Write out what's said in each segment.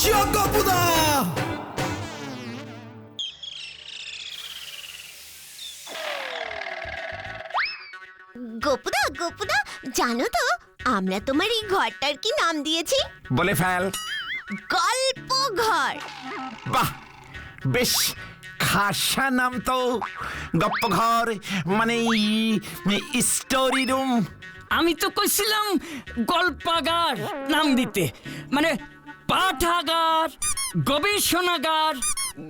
গপুদা গোপুদা গোপুদা জানো তো আমরা তোমার এই ঘরটার কি নাম দিয়েছি বলে ফেল। গল্প ঘর বাহ বেশ। খাসা নাম তো গপ্প ঘর মানে স্টোরি রুম আমি তো কইছিলাম গল্পাগার নাম দিতে। মানে পাঠাগার গবেষণাগার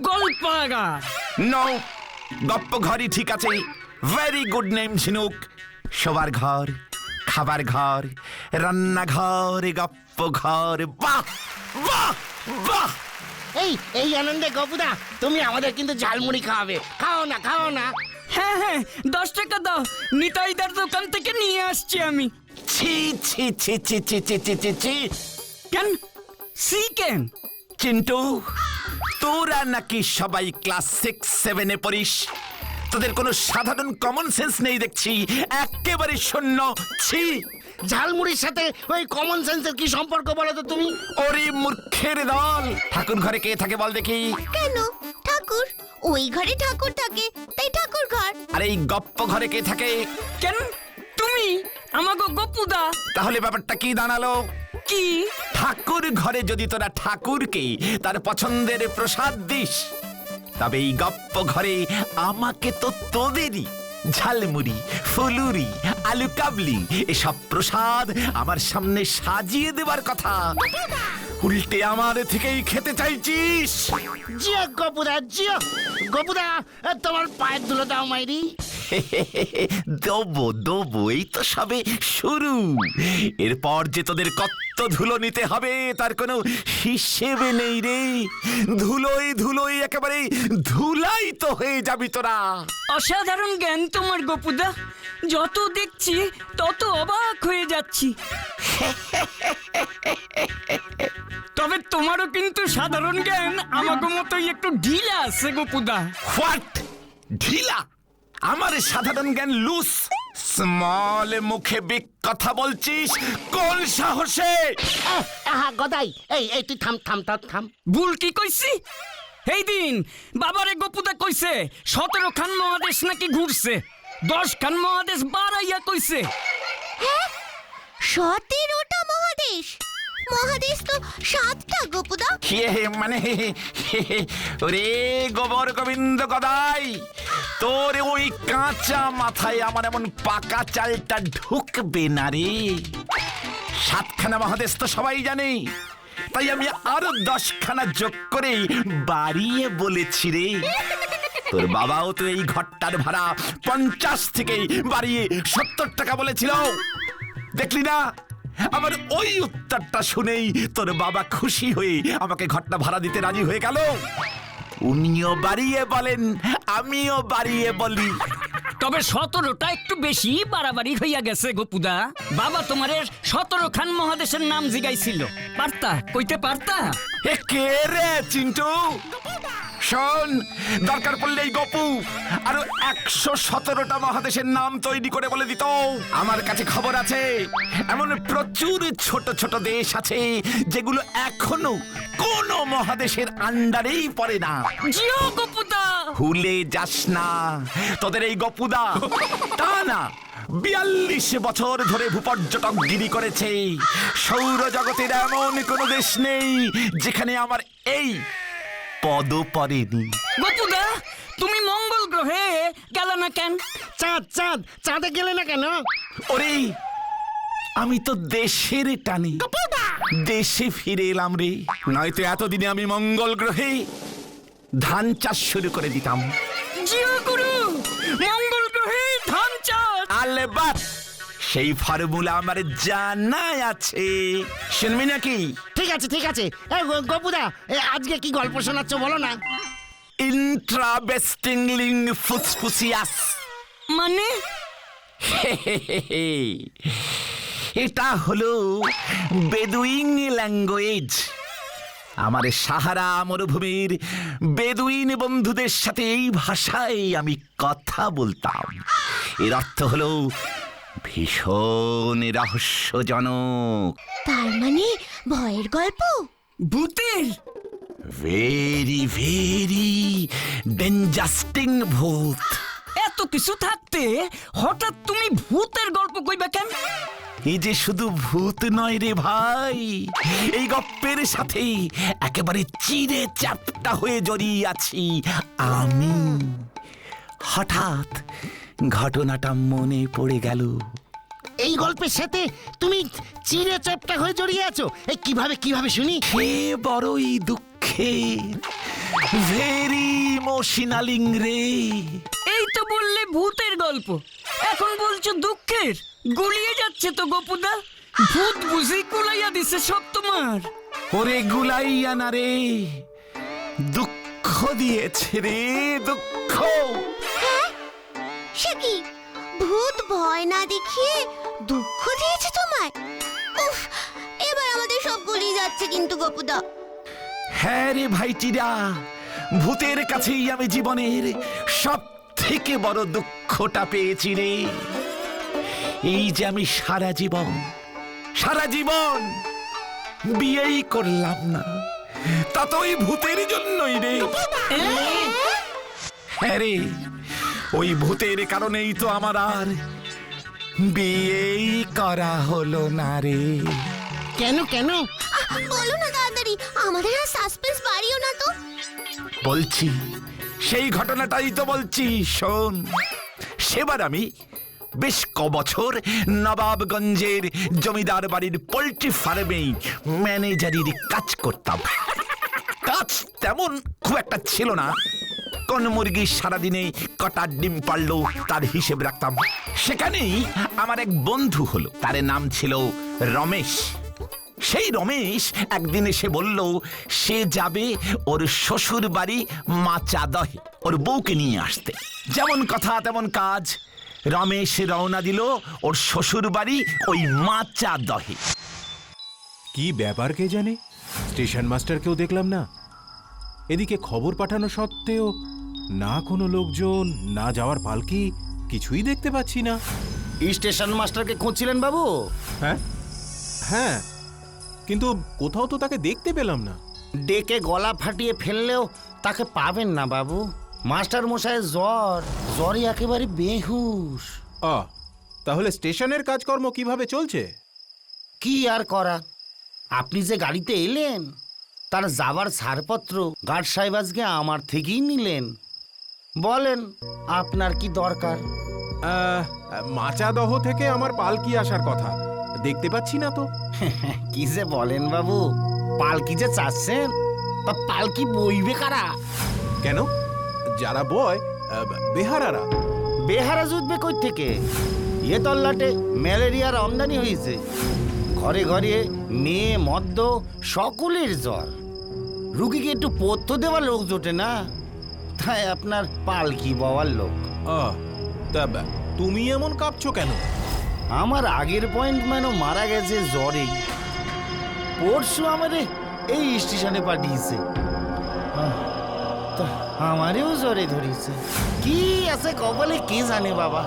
গল্পাগার। নো গপ্প ঘরই ঠিক আছে। ভেরি গুড নেম ঝিনুক। শোবার ঘর খাবার ঘর রান্নাঘর গপ্প ঘর। বাহ বাহ বাহ! এই এই আনন্দে গপুদা তুমি আমাদের কিন্তু ঝালমুড়ি খাওয়াবে। খাও না খাও না। হ্যাঁ হ্যাঁ দশ টাকা দাও। নিতাইদার দোকান থেকে নিয়ে আসছি আমি। ছি ছি ছি ছি ছি ছি ছি ছি ছি। কেন? সি কেন চিন্টু তোরা নাকি সবাই ক্লাস সিক্স সেভেনে পড়িস? তোদের কোনো সাধারণ কমন সেন্স নেই দেখছি। একেবারে শূন্য। ছি। ঝালমুড়ির সাথে ওই কমন সেন্সের কি সম্পর্ক বলো তো তুমি? ওরে মূর্খের দল। ঠাকুর ঘরে কে থাকে বল দেখি। কেন? ঠাকুর? ওই ঘরে ঠাকুর থাকে তাই ঠাকুর ঘর। আর এই গপ্প ঘরে কে থাকে? কেন? তুমি? আমাকে গপুদা। তাহলে ব্যাপারটা কি দাঁড়াল? কি? ঠাকুর ঘরে যদি তোরা ঠাকুরকে তার পছন্দের প্রসাদ দিস তবে এই গপ্প ঘরে আমাকে তো তোদেরই ঝালমুড়ি ফুলুরি আলু কাবলি এসব প্রসাদ আমার সামনে সাজিয়ে দেবার কথা। উল্টে আমার থেকেই খেতে চাইছিস? জিও গপুদা জিও। গপুদা তোমার পায়ের ধুলো দাও মাইরি। দেবো দেবো এই তো সবে শুরু। এরপর যে তোদের কত ধুলো নিতে হবে তার কোনো হিসেবে নেই রে। ধুলোই ধুলোই একেবারে ধুলাই তো হয়ে যাবি তোরা। অসাধারণ জ্ঞান তোমার গপুদা। যত দেখছি তত অবাক হয়ে যাচ্ছি। তবে তোমারও কিন্তু সাধারণ জ্ঞান। আমাকে মতোই একটু ঢিলা আছে গোপুদা। হোয়াট ঢিলা? আমার সাধারণ জ্ঞান লুস স্মল মুখে বিগ কথা বলছিস? কোন সাহসে? আহ, আহা গদাই এই এই তুই থাম থাম থাম থাম। ভুল কি কইছি? এই দিন বাবারে গোপুদা কইছে সতেরো খান মহাদেশ নাকি ঘুরছে। দশ খান মহাদেশ বাড়াইয়া কইছে। সতেরোটা মহাদেশ? মহাদেশ তো সাতটা গোপুদা। হে হে, মানে ওরে গোবর গোবিন্দ গদাই তোর ওই কাঁচা মাথায় আমার এমন পাকা চালটা ঢুকবে না রে। সাতখানা মহাদেশ তো সবাই জানে তাই আমি আরও দশখানা যোগ করে বাড়িয়ে বলেছি রে। তোর বাবাও তো এই ঘরটার ভাড়া পঞ্চাশ থেকে বাড়িয়ে সত্তর টাকা বলেছিল। দেখলি না? আমার ওই উত্তরটা শুনেই তোর বাবা খুশি হয়ে আমাকে ঘরটা ভাড়া দিতে রাজি হয়ে গেল। উনিও বাড়িয়ে বলেন আমিও বাড়িয়ে বলি। তবে সতেরোটা একটু বেশি বাড়াবাড়ি হইয়া গেছে গোপুদা। বাবা তোমারের সতেরো খান মহাদেশের নাম জিগাইছিল। পারতা? কইতে পারতা? এ কে রে চিন্টু? শোন দরকার পড়লে গপু। আরও একশো সতেরোটা মহাদেশের নাম তৈরি করে বলে দিত আমার কাছে খবর আছে এমন প্রচুর ছোট ছোট দেশ আছে যেগুলো এখনও কোন মহাদেশের আন্ডারেই পড়ে না। জিও গোপুদা। ভুলে যাস না তোদের এই গপুদা। তা না বিয়াল্লিশ বছর ধরে ভূপর্যটক গিরি করেছে। সৌরজগতের এমন কোনো দেশ নেই যেখানে আমার এই পদ পড়েনি গোপুদা তুমি মঙ্গল গ্রহে গেল না কেন? চাঁদ চাঁদ চাঁদে গেলে না কেন? ওরে আমি তো দেশের টানে। দেশে ফিরে এলাম রে। নয়তো এতদিনে আমি মঙ্গল গ্রহে ধান চাষ শুরু করে দিতাম। জিও গুরু মঙ্গল গ্রহে ধান চাষ। আলবাত! সেই ফর্মুলা আমার জানা আছে। শুনবি নাকি? ঠিক আছে ঠিক আছে। এ, গ- গপুদা এ, আজকে কি গল্প শোনাচ্ছ বলো না। ইন্ট্রাবেস্টিংলিং ফুসফুসিয়াস। মানে? এটা হলো বেদুইন ল্যাঙ্গুয়েজ আমার সাহারা মরুভূমির বেদুইন বন্ধুদের সাথে এই ভাষায় আমি কথা বলতাম। এর অর্থ হলো ভীষণ রহস্যজনক। তার মানে ভয়ের গল্প? ভূতের। ভেরি ভেরি ডেঞ্জাস্টিং ভূত। এত কিছু থাকতে হঠাৎ তুমি ভূতের গল্প কইবা কেন? এই যে শুধু ভূত নয় রে ভাই এই গপ্পের সাথে একেবারে চিরে চ্যাপটা হয়ে জড়িয়ে আছি আমি। হঠাৎ ঘটনাটা মনে পড়ে গেল। এই গল্পের সাথে তুমি চিড়ে চাপটা হয়ে জড়িয়ে আছো? এই কীভাবে কীভাবে শুনি? সে বড়ই দুঃখের ভেরি ইমোশনালিং রে। এই তো বললে ভূতের গল্প। এখন বলছো দুঃখের? গুলিয়ে যাচ্ছে তো গোপুদা। ভূত বুঝি কুলাইয়া দিছে সব তোমার। ওরে গুলাইয়া না রে দুঃখ দিয়েছে রে দুঃখ। সে কি? ভূত ভয় না দেখিয়ে দুঃখ দিয়েছে তোমায়? উফ এবার আমাদের সব গুলিয়ে যাচ্ছে কিন্তু গপুদা। হ্যাঁ রে ভাইটিরা ভূতের কাছেই আমি জীবনের সব থেকে বড় দুঃখটা পেয়েছি রে। এই যে আমি সারা জীবন সারা জীবন বিয়েই করলাম না তা তো ওই ভূতের জন্যই রে। হ্যাঁ রে ওই ভূতের কারণেই তো আমার আর বিয়েই করা হলো না রে। কেন কেন? বলো না তাড়াতাড়ি আমাদের আর সাসপেন্স বাড়িও না তো। বলছি সেই ঘটনাটাই তো বলছি শোন। সেবার আমি বেশ কবছর নবাবগঞ্জের জমিদার বাড়ির পোলট্রি ফার্মেই ম্যানেজারির কাজ করতাম। কাজ তেমন খুব একটা ছিল না। কোন মুরগি সারাদিনে কটা ডিম পারল তার হিসেব রাখতাম। সেখানেই আমার এক বন্ধু হলো, তার নাম ছিল রমেশ। সেই রমেশ একদিন এসে বলল, সে যাবে ওর শ্বশুর বাড়ি মাচা দহে ওর বউকে নিয়ে আসতে। যেমন কথা, তেমন কাজ। রমেশ রওনা দিল ওর শ্বশুর বাড়ি ওই মাচা দহে কি ব্যাপার কে জানে? স্টেশন মাস্টারকেও দেখলাম না। এদিকে খবর পাঠানো সত্ত্বেও না কোনো লোকজন না যাওয়ার পালকি কিছুই দেখতে পাচ্ছি না। স্টেশন মাস্টারকে খুঁজছিলেন বাবু? হ্যাঁ? হ্যাঁ। কিন্তু কোথাও তো তাকে দেখতে পেলাম না। ডেকে গলা ফাটিয়ে ফেললেও তাকে পাবেন না বাবু। মাস্টার মশাইয়ের জ্বর জ্বরে একেবারে বেহুশ। আ তাহলে স্টেশনের কাজকর্ম কীভাবে চলছে? কি আর করা? আপনি যে গাড়িতে এলেন তার যাবার ছাড়পত্র গার্ড সাহেব আজকে আমার থেকেই নিলেন। বলেন আপনার কি দরকার? আহ, মাচাদহ থেকে আমার পালকি আসার কথা। দেখতে পাচ্ছি না তো। কি যে বলেন বাবু পালকি যে চাচ্ছেন তা পালকি বইবে কারা? কেন? যারা বয় আহ, বেহারারা। বেহারা জুটবে কই থেকে এ তল্লাটে ম্যালেরিয়ার আমদানি হয়েছে ঘরে ঘরে মেয়ে মদ্য সকলের জ্বর। রুগীকে একটু পথ্য দেওয়ার লোক জোটে না? তাই আপনার পালকি বওয়ার লোক? আহ, তা তুমি এমন কাঁপছো কেন? আমার আগের পয়েন্ট পয়েন্টম্যানও মারা গেছে জ্বরে। পরশু আমারে এই স্টেশনে পাঠিয়েছে। আহ, তা আমারেও জ্বরে ধরেছে। কি আছে কপালে কে জানে বাবা?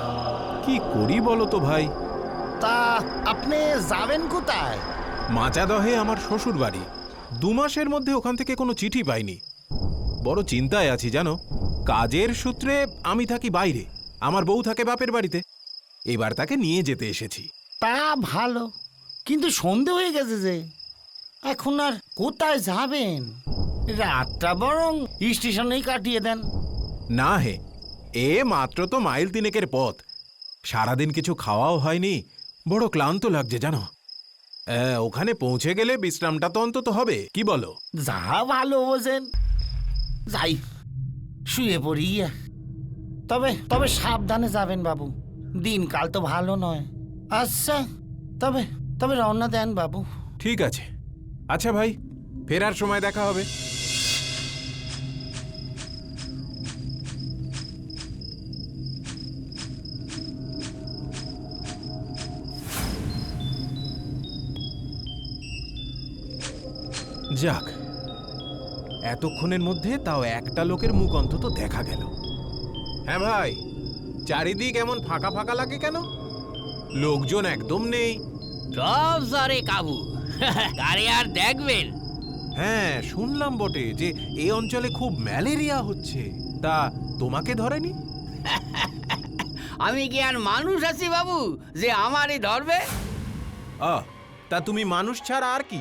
কি করি বলো তো ভাই? তা আপনি যাবেন কোথায়? মাচাদহে আমার শ্বশুর বাড়ি দু মাসের মধ্যে ওখান থেকে কোনো চিঠি পাইনি। বড় চিন্তায় আছি জানো। কাজের সূত্রে আমি থাকি বাইরে। আমার বউ থাকে বাপের বাড়িতে। এবার তাকে নিয়ে যেতে এসেছি। তা ভালো কিন্তু সন্ধে হয়ে গেছে যে। এখন আর কোথায় যাবেন? রাতটা বরং স্টেশনেই কাটিয়ে দেন। না হে এ মাত্র তো মাইল তিনেকের পথ। সারাদিন কিছু খাওয়াও হয়নি। বড় ক্লান্ত লাগছে জানো। ওখানে পৌঁছে গেলে বিশ্রামটা তো অন্তত হবে কি বলো? যা ভালো বোঝেন। যাই, শুয়ে পড়ি। তবে তবে সাবধানে যাবেন বাবু। দিনকাল তো ভালো নয়। আচ্ছা তবে তবে রওনা দেন বাবু। ঠিক আছে। আচ্ছা ভাই, ফেরার সময় দেখা হবে। যাক এতক্ষণের মধ্যে তাও একটা লোকের মুখ অন্তত দেখা গেল। হ্যাঁ ভাই চারিদিক এমন ফাঁকা ফাঁকা লাগে কেন? লোকজন একদম নেই। সব সারে কাবু। কারে আর দেখবেন। হ্যাঁ শুনলাম বটে যে এই অঞ্চলে খুব ম্যালেরিয়া হচ্ছে। তা তোমাকে ধরেনি? আমি কি আর মানুষ আছি বাবু যে আমারই ধরবে? আ তা তুমি মানুষ ছাড়া আর কি?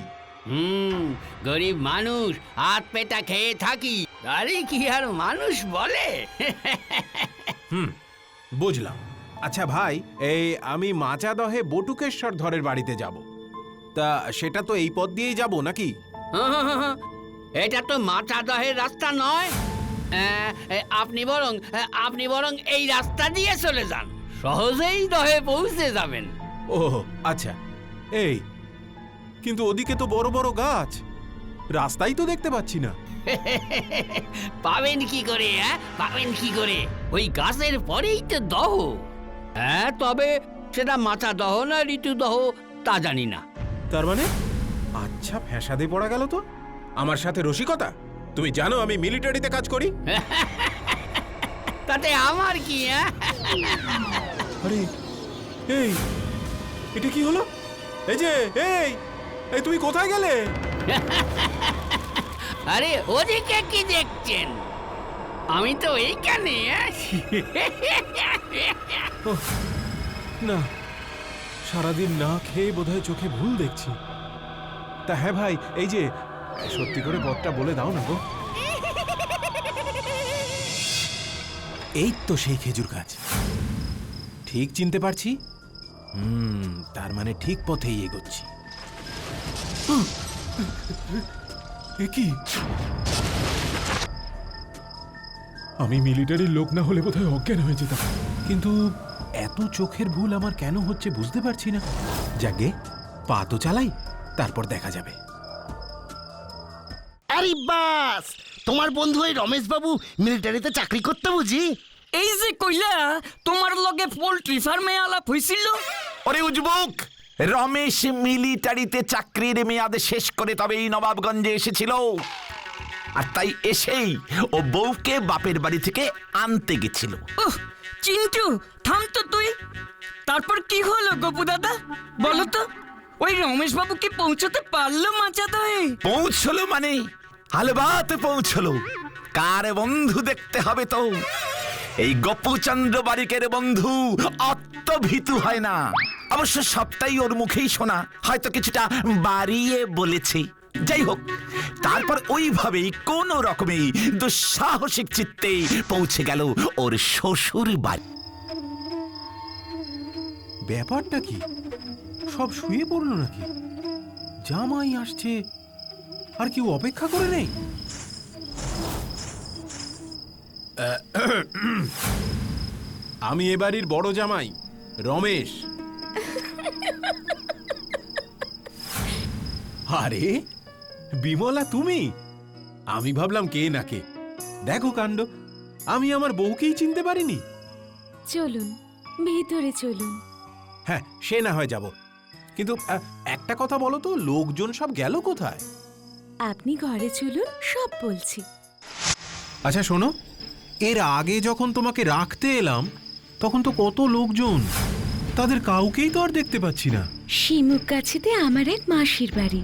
হুম গরিব মানুষ হাত পেটা খেয়ে থাকি। আরে কি আর মানুষ বলে? হুম বুঝলাম। আচ্ছা ভাই এই আমি মাচা দহে বটুকেশ্বর ধরের বাড়িতে যাব। তা সেটা তো এই পথ দিয়েই যাব নাকি? এটা তো মাচা দহের রাস্তা নয়। আপনি বরং আপনি বরং এই রাস্তা দিয়ে চলে যান। সহজেই দহে পৌঁছে যাবেন। ও আচ্ছা। এই কিন্তু ওদিকে তো বড় বড় গাছ। রাস্তাই তো দেখতে পাচ্ছি না। পাবেন কি করে হ্যাঁ পাবেন কি করে? ওই গাছের পরেই তো দহ। হ্যাঁ তবে সেটা মাথা দহ না ঋতু দহ তা জানি না। তার মানে? আচ্ছা ফ্যাসাদে পড়া গেল তো। আমার সাথে রসিকতা? তুমি জানো আমি মিলিটারিতে কাজ করি? তাতে আমার কি হ্যাঁ আরে এই এটা কি হলো? এই যে এই! এই তুমি কোথায় গেলে? আরে ওদিকে কি দেখছেন? আমি তো এইখানে? না সারাদিন না খেয়ে বোধহয় চোখে ভুল দেখছি। তা হ্যাঁ ভাই এই যে সত্যি করে পথটা বলে দাও না গো। এই তো সেই খেজুর গাছ। ঠিক চিনতে পারছি? হুম তার মানে ঠিক পথেই এগোচ্ছি। কি? আমি মিলিটারির লোক না হলে বোধহয় অজ্ঞান হয়ে যেতাম। কিন্তু এত চোখের ভুল আমার কেন হচ্ছে বুঝতে পারছি না। যাকে পা তো চালাই তারপর দেখা যাবে। আরে বাস! তোমার বন্ধু ওই রমেশ বাবু মিলিটারিতে চাকরি করতে বুঝি? এই যে কইলা তোমার লগে পোল্ট্রি ফার্মে আলাপ হইছিল? ওরে উজবুক! রমেশ মিলিটারিতে চাকরির মেয়াদ শেষ করে তবেই নবাবগঞ্জে এসেছিল। আর তাই এসেই ও বউকে বাপের বাড়ি থেকে আনতে গেছিল। উহ চিন্টু থাম তো তুই। তারপর কি হলো গপু দাদা? বলো তো ওই রমেশ বাবু কি পৌঁছতে পারল মাচা দয়ে? পৌঁছলো মানে হালবাত পৌঁছলো। কার বন্ধু দেখতে হবে তো? এই গোপুচন্দ্র বারিকের বন্ধু অত্যভীতু হয় না। অবশ্য সবটাই ওর মুখেই শোনা। হয়তো কিছুটা বাড়িয়ে বলেছে। যাই হোক তারপর ওইভাবেই কোন রকমেই দুঃসাহসিক চিত্তে পৌঁছে গেল ওর শ্বশুর বাড়ি ব্যাপারটা কি? সব শুয়ে পড়ল নাকি? জামাই আসছে আর কেউ অপেক্ষা করে নেই? আমি এ বাড়ির বড় জামাই রমেশ। আরে বিমলা তুমি? আমি ভাবলাম কে না কে। দেখো কাণ্ড আমি আমার বউকেই চিনতে পারিনি। চলুন ভেতরে চলুন। হ্যাঁ সে না হয় যাব। কিন্তু আহ, একটা কথা বলো তো লোকজন সব গেল কোথায়? আপনি ঘরে চলুন সব বলছি। আচ্ছা শোনো এর আগে যখন তোমাকে রাখতে এলাম তখন তো কত লোকজন তাদের কাউকেই তো আর দেখতে পাচ্ছি না। শিমুক গাছিতে আমার এক মাসির বাড়ি।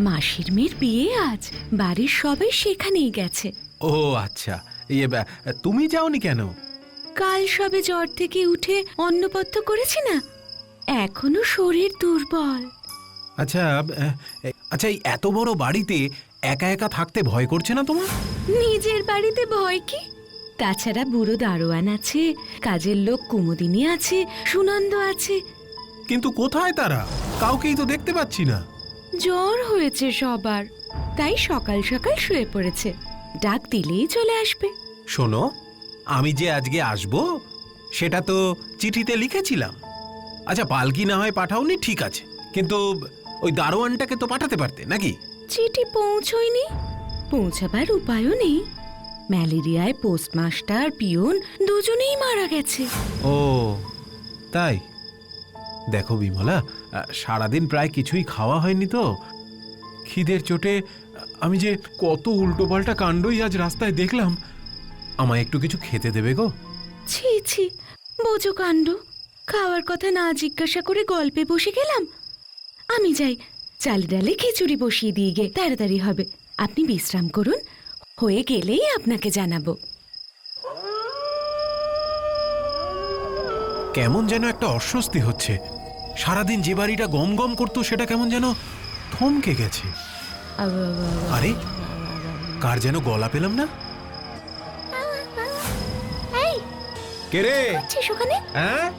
মাসির মেয়ের বিয়ে আজ বাড়ির সবাই সেখানেই গেছে। ও আচ্ছা। ইয়ে তুমি যাওনি কেন? কাল সবে জ্বর থেকে উঠে অন্নপত্য করেছি না? এখনও শরীর দুর্বল। আচ্ছা আহ, আচ্ছা এই এত বড় বাড়িতে একা একা থাকতে ভয় করছে না তোমার? নিজের বাড়িতে ভয় কি? তাছাড়া বুড়ো দারোয়ান আছে কাজের লোক কুমুদিনী আছে সুনন্দ আছে। কিন্তু কোথায় তারা? কাউকেই তো দেখতে পাচ্ছি না। জ্বর হয়েছে সবার তাই সকাল সকাল শুয়ে পড়েছে। ডাক দিলেই চলে আসবে। শোনো আমি যে আজকে আসব সেটা তো চিঠিতে লিখেছিলাম। আচ্ছা পালকি না হয় পাঠাওনি ঠিক আছে। কিন্তু ওই দারোয়ানটাকে তো পাঠাতে পারতে নাকি? চিঠি পৌঁছয়নি? পৌঁছাবার উপায়ও নেই। ম্যালেরিয়ায় পোস্টমাস্টার পিয়ন দুজনেই মারা গেছে। ও তাই? দেখো বিমলা সারাদিন প্রায় কিছুই খাওয়া হয়নি তো। খিদের চোটে আমি যে কত উল্টোপাল্টা কাণ্ডই আজ রাস্তায় দেখলাম। আমায় একটু কিছু খেতে দেবে গো? ছি ছি বোঝো কাণ্ড। খাওয়ার কথা না জিজ্ঞাসা করে গল্পে বসে গেলাম। আমি যাই চাল ডালে খিচুড়ি বসিয়ে দিয়ে গে তাড়াতাড়ি হবে। আপনি বিশ্রাম করুন হয়ে গেলেই আপনাকে জানাব। কেমন যেন একটা অস্বস্তি হচ্ছে। সারাদিন যে বাড়িটা গম গম করতো সেটা কেমন যেন থমকে গেছে। আরে কার যেন গলা পেলাম না? এই কে রে? ওখানে? হ্যাঁ?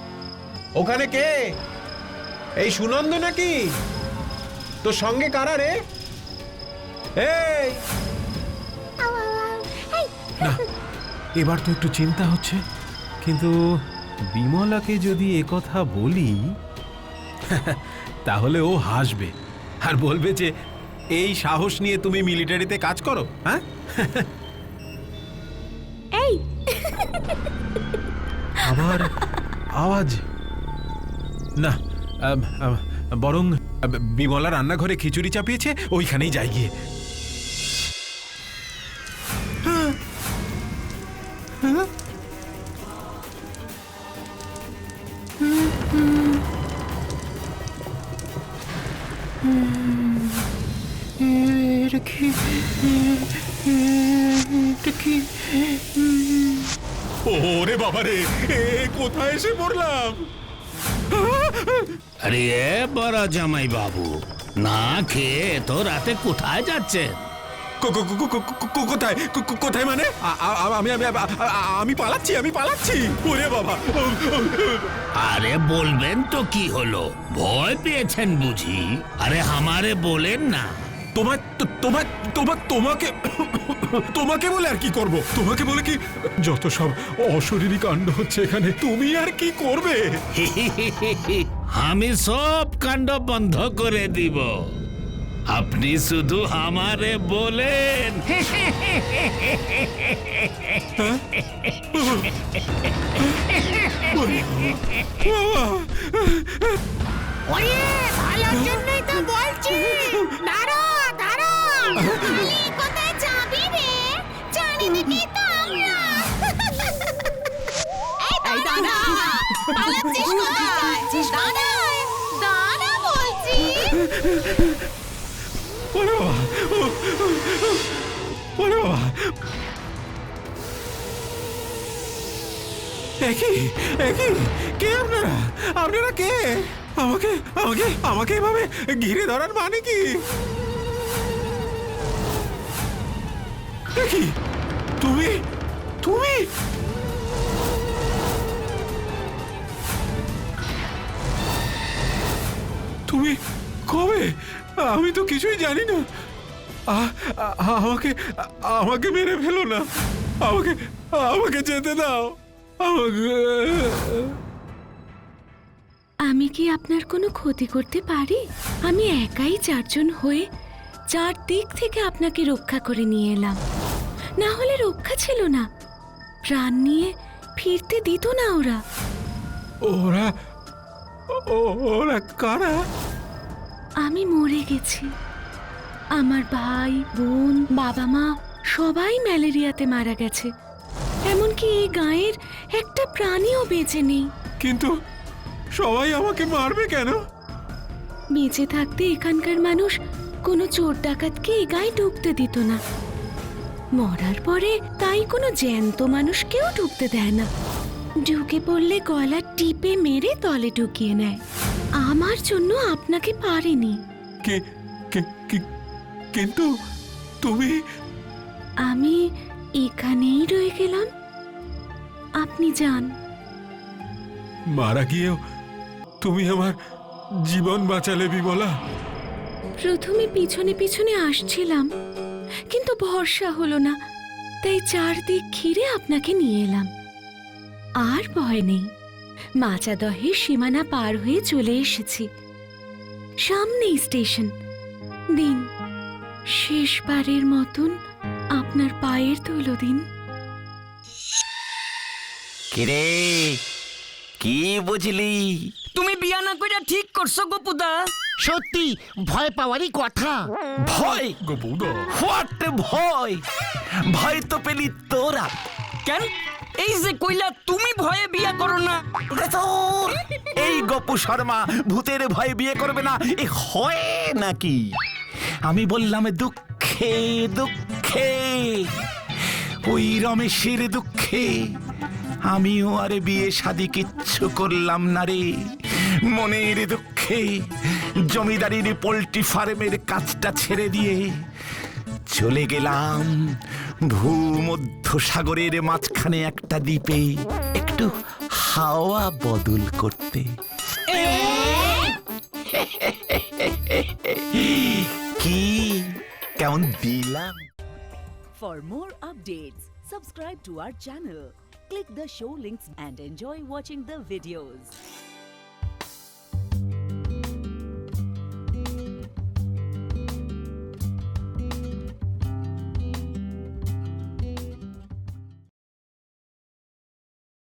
ওখানে কে? এই সুনন্দ নাকি? তোর সঙ্গে কারা রে। এই না এবার তো একটু চিন্তা হচ্ছে। কিন্তু বিমলাকে যদি একথা বলি তাহলে ও হাসবে আর বলবে যে এই সাহস নিয়ে তুমি মিলিটারিতে কাজ করো হ্যাঁ? এই। আবার আওয়াজ? না বরং বিমলা রান্নাঘরে খিচুড়ি চাপিয়েছে ওইখানেই যাই গিয়ে। ওরে বাবা রে এ কোথায় এসে পড়লাম? আরে এ বড় জামাই বাবু না খেয়ে তো রাতে কোথায় যাচ্ছেন? কো- কো- কো- কো- কো- কো- কোথায়? কোথায় মানে? আমি আমি আমি পালাচ্ছি আমি পালাচ্ছি। ওরে বাবা। আরে বলবেন তো কি হলো? ভয় পেয়েছেন বুঝি? আরে আমারে বলেন না। তোমার তো- তোমার তোমার তোমাকে তোমাকে বলে আর কি করব? তোমাকে বলে কি যত সব অশরীরী কাণ্ড হচ্ছে এখানে তুমি আর কি করবে? আমি সব কাণ্ড বন্ধ করে দিব। আপনি শুধু আমারে বলেন। ওরে ভালোর জন্যই তো বলছি। দাঁড়া কোথায় যাবি রে? চারিদিকে তো এই দাঁড়া পালাচ্ছিস কোথায়? দাঁড়া দাঁড়া বলছি। ওরে বাবা ওরে বাবা। একই একই কে আপনারা? আপনারা কে? আমাকে আমাকে আমাকে এভাবে ঘিরে ধরার মানে কি? তুমি? তুমি? তুমি কবে? আমি তো কিছুই জানি না। আমাকে আমাকে মেরে ফেলো না। আমাকে আমাকে যেতে দাও। আমি কি আপনার কোনো ক্ষতি করতে পারি? আমি একাই চারজন হয়ে চার দিক থেকে আপনাকে রক্ষা করে নিয়ে এলাম। না হলে রক্ষা ছিল না। প্রাণ নিয়ে ফিরতে দিত না ওরা। ওরা ওরা কারা? আমি মরে গেছি। আমার ভাই বোন বাবা মা সবাই ম্যালেরিয়াতে মারা গেছে। এমনকি এই গায়ের একটা প্রাণীও বেঁচে নেই। কিন্তু সবাই আমাকে মারবে কেন? বেঁচে থাকতে এখানকার মানুষ কোনো চোর ডাকাতকে এ গায়ে ঢুকতে দিত না। মরার পরে তাই কোনো জ্যান্ত মানুষকেও ঢুকতে দেয় না। ঢুকে পড়লে গলা টিপে মেরে তলে ঢুকিয়ে নেয়। আমার জন্য আপনাকে পারেনি। কে কে- কি- কিন্তু তুমি আমি এখানেই রয়ে গেলাম। আপনি যান। মারা গিয়েও তুমি আমার জীবন বাঁচালে বিমলা। প্রথমে পিছনে পিছনে আসছিলাম। কিন্তু ভরসা হলো না। তাই চারদিক ঘিরে আপনাকে নিয়ে এলাম। আর ভয় নেই। মাচাদহের সীমানা পার হয়ে চলে এসেছি। সামনেই স্টেশন। দিন। শেষবারের মতন আপনার পায়ের ধুলো দিন কিরে? কি বুঝলি? তুমি বিয়া না ঠিক করছ গোপুদা সত্যি ভয় পাওয়ারই কথা। ভয়? হোয়াট ভয়? ভয় তো পেলি তোরা। কেন? এই যে কইলা তুমি ভয়ে বিয়া করো না। এই গপু শর্মা ভূতের ভয়ে বিয়ে করবে না এ হয় নাকি? আমি বললাম দুঃখে দুঃখে ওই রমেশের দুঃখে। আমিও আরে বিয়ে শাদি কিচ্ছু করলাম না রে। মনের দুঃখে জমিদারির পোল্ট্রি ফার্মের কাজটা ছেড়ে দিয়ে চলে গেলাম ভূমধ্য সাগরের মাঝখানে একটা দ্বীপে একটু হাওয়া বদল করতে। কি? কেমন দিলাম? For more updates subscribe to our channel click the show links and enjoy watching the videos